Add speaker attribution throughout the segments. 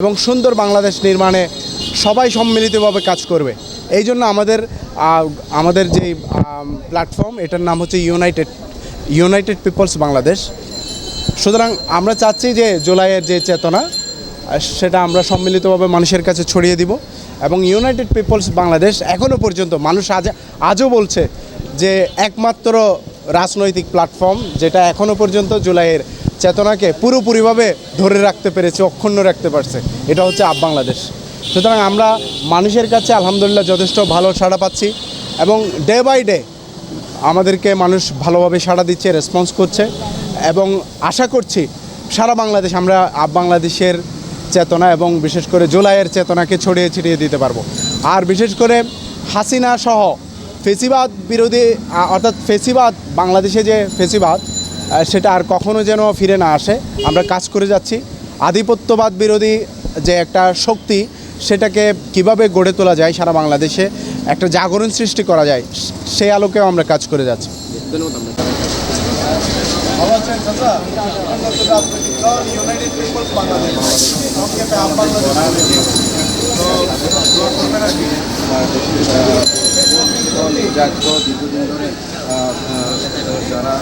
Speaker 1: এবং সুন্দর বাংলাদেশ নির্মাণে সবাই সম্মিলিতভাবে কাজ করবে। এই জন্য আমাদের আমাদের যে প্ল্যাটফর্ম এটার নাম হচ্ছে ইউনাইটেড ইউনাইটেড পিপলস বাংলাদেশ সুতরাং আমরা চাচ্ছি যে জুলাইয়ের যে চেতনা, সেটা আমরা সম্মিলিতভাবে মানুষের কাছে ছড়িয়ে দিব এবং ইউনাইটেড পিপলস বাংলাদেশ এখনও পর্যন্ত মানুষ আজ, আজও বলছে যে একমাত্র রাজনৈতিক প্ল্যাটফর্ম যেটা এখনও পর্যন্ত জুলাইয়ের চেতনাকে পুরোপুরিভাবে ধরে রাখতে পেরেছে, অক্ষুণ্ণ রাখতে পারছে। এটা হচ্ছে আপ বাংলাদেশ। সুতরাং আমরা মানুষের কাছে আলহামদুলিল্লাহ যথেষ্ট ভালো সাড়া পাচ্ছি এবং ডে বাই ডে আমাদেরকে মানুষ ভালোভাবে সাড়া দিচ্ছে রেসপন্স করছে এবং আশা করছি সারা বাংলাদেশ আমরা আপ বাংলাদেশের চেতনা এবং বিশেষ করে জুলাইয়ের চেতনাকে ছড়িয়ে ছিটিয়ে দিতে পারব। আর বিশেষ করে হাসিনা সহ ফেসিবাদ বিরোধী অর্থাৎ ফেসিবাদ, বাংলাদেশে যে ফেসিবাদ সেটা আর কখনো যেন ফিরে না আসে। আমরা কাজ করে যাচ্ছি। আধিপত্যবাদ বিরোধী যে একটা শক্তি সেটাকে কীভাবে গড়ে তোলা যায় সারা বাংলাদেশে একটা জাগরণ সৃষ্টি করা যায় সেই আলোকেও আমরা কাজ করে যাচ্ছি। ভালো আছেন চাচা ইউনাইটেড পিপলস বাংলাদেশ সংক্ষেপে আপ বাংলাদেশ
Speaker 2: জাতীয় দীর্ঘদিন ধরে আহ, আহ, যারা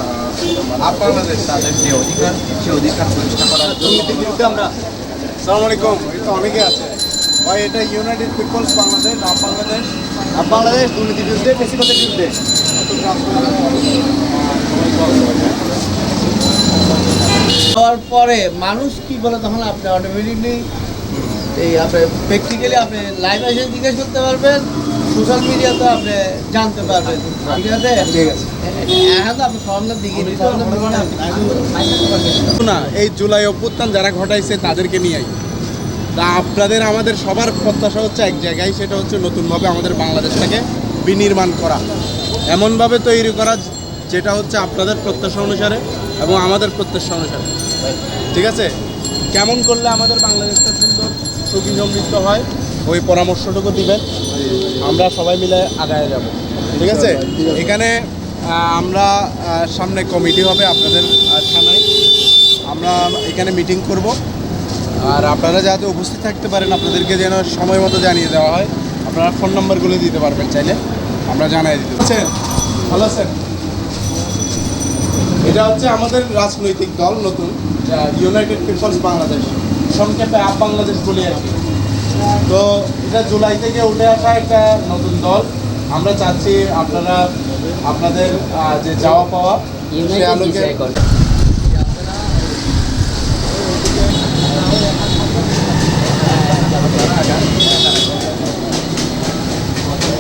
Speaker 1: বাংলাদেশ
Speaker 2: তাদের যে অধিকার সে অধিকার প্রতিষ্ঠা করার জন্য
Speaker 1: আমরা সালাম আলাইকুম এই অনেকে আছে। ভাই এটা ইউনাইটেড পিপলস বাংলাদেশ আপ বাংলাদেশ
Speaker 2: আপ বাংলাদেশ দুর্নীতি বিরুদ্ধে বেশিগতের বিরুদ্ধে।
Speaker 3: হওয়ার পরে মানুষ কি বলে তখন আপনি অটোমেটিকলি এই আপনি প্র্যাকটিক্যালি আপনি লাইভ এসে জিজ্ঞেস করতে পারবেন। সোশ্যাল মিডিয়াতে আপনি জানতে পারবেন। ঠিক আছে?
Speaker 1: ঠিক আছে। না এই জুলাই অভ্যুত্থান যারা ঘটাইছে তাদেরকে নিয়ে তা আপনাদের আমাদের সবার প্রত্যাশা হচ্ছে এক জায়গায় সেটা হচ্ছে নতুনভাবে আমাদের বাংলাদেশটাকে বিনির্মাণ করা। এমনভাবে তৈরি করা যেটা হচ্ছে আপনাদের প্রত্যাশা অনুসারে এবং আমাদের প্রত্যাশা অনুসারে। ঠিক আছে? কেমন করলে আমাদের বাংলাদেশটা সুন্দর সুখী সমৃদ্ধ হয়? ওই পরামর্শটুকু দিবেন। আমরা সবাই মিলে আগায় যাব। ঠিক আছে? এখানে আমরা সামনে কমিটি হবে আপনাদের থানায়। আমরা এখানে মিটিং করব। আর আপনারা যাতে উপস্থিত থাকতে পারেন, আপনাদেরকে যেন সময় মতো জানিয়ে দেওয়া হয়। আপনারা ফোন নাম্বারগুলো দিতে পারবেন চাইলে। আমরা জানাই দিতে আছেন ভালো আছেন? এটা হচ্ছে আমাদের রাজনৈতিক দল নতুন ইউনাইটেড পিপলস বাংলাদেশ সংক্ষেপে আপ বাংলাদেশ বলি আর কি। তো এটা জুলাই থেকে উঠে আসা একটা নতুন দল। আমরা চাচ্ছি আপনারা আপনাদের আহ, যে যাওয়া পাওয়া সে আলোকে